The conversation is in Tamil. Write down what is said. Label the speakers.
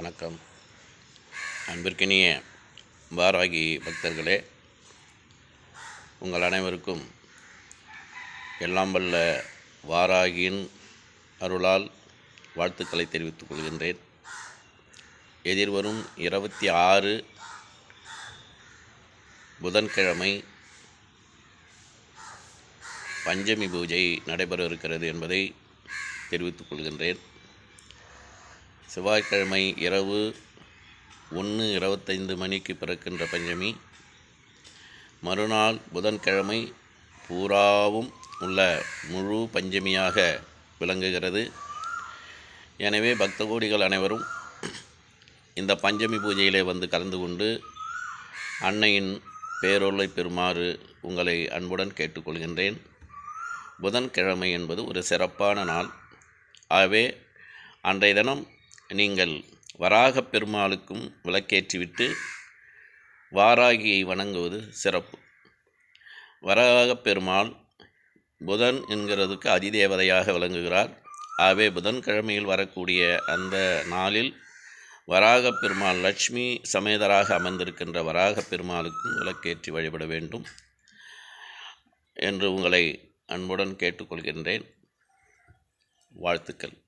Speaker 1: வணக்கம். அன்பிற்கினிய பாராகி பக்தர்களே உங்கள் அனைவருக்கும் எல்லாம் வல்ல வாராகியின் அருளால் வாழ்த்துக்களை தெரிவித்துக் கொள்கின்றேன். எதிர்வரும் இருபத்தி ஆறு புதன்கிழமை பஞ்சமி பூஜை நடைபெற இருக்கிறது என்பதை தெரிவித்துக் கொள்கின்றேன். செவ்வாய்க்கிழமை இரவு ஒன்று இருபத்தைந்து மணிக்கு பிறக்கின்ற பஞ்சமி. மறுநாள் புதன்கிழமை பூராவும் உள்ள முழு பஞ்சமியாக விளங்குகிறது. எனவே பக்த கோடிகள் அனைவரும் இந்த பஞ்சமி பூஜையிலே வந்து கலந்து கொண்டு அன்னையின் பேரொருளை பெறுமாறு உங்களை அன்புடன் கேட்டுக்கொள்கின்றேன். புதன்கிழமை என்பது ஒரு சிறப்பான நாள். ஆகவே அன்றைய தினம் நீங்கள் வராகப் பெருமாளுக்கும் விளக்கேற்றிவிட்டு வாராகியை வணங்குவது சிறப்பு. வராகப் பெருமாள் புதன் என்கிறதுக்கு அதிதேவதையாக விளங்குகிறார். ஆகவே புதன்கிழமையில் வரக்கூடிய அந்த நாளில் வராகப் பெருமாள் லட்சுமி சமேதராக அமர்ந்திருக்கின்ற வராகப் பெருமாளுக்கும் விளக்கேற்றி வழிபட வேண்டும் என்று உங்களை அன்புடன் கேட்டுக்கொள்கின்றேன். வாழ்த்துக்கள்.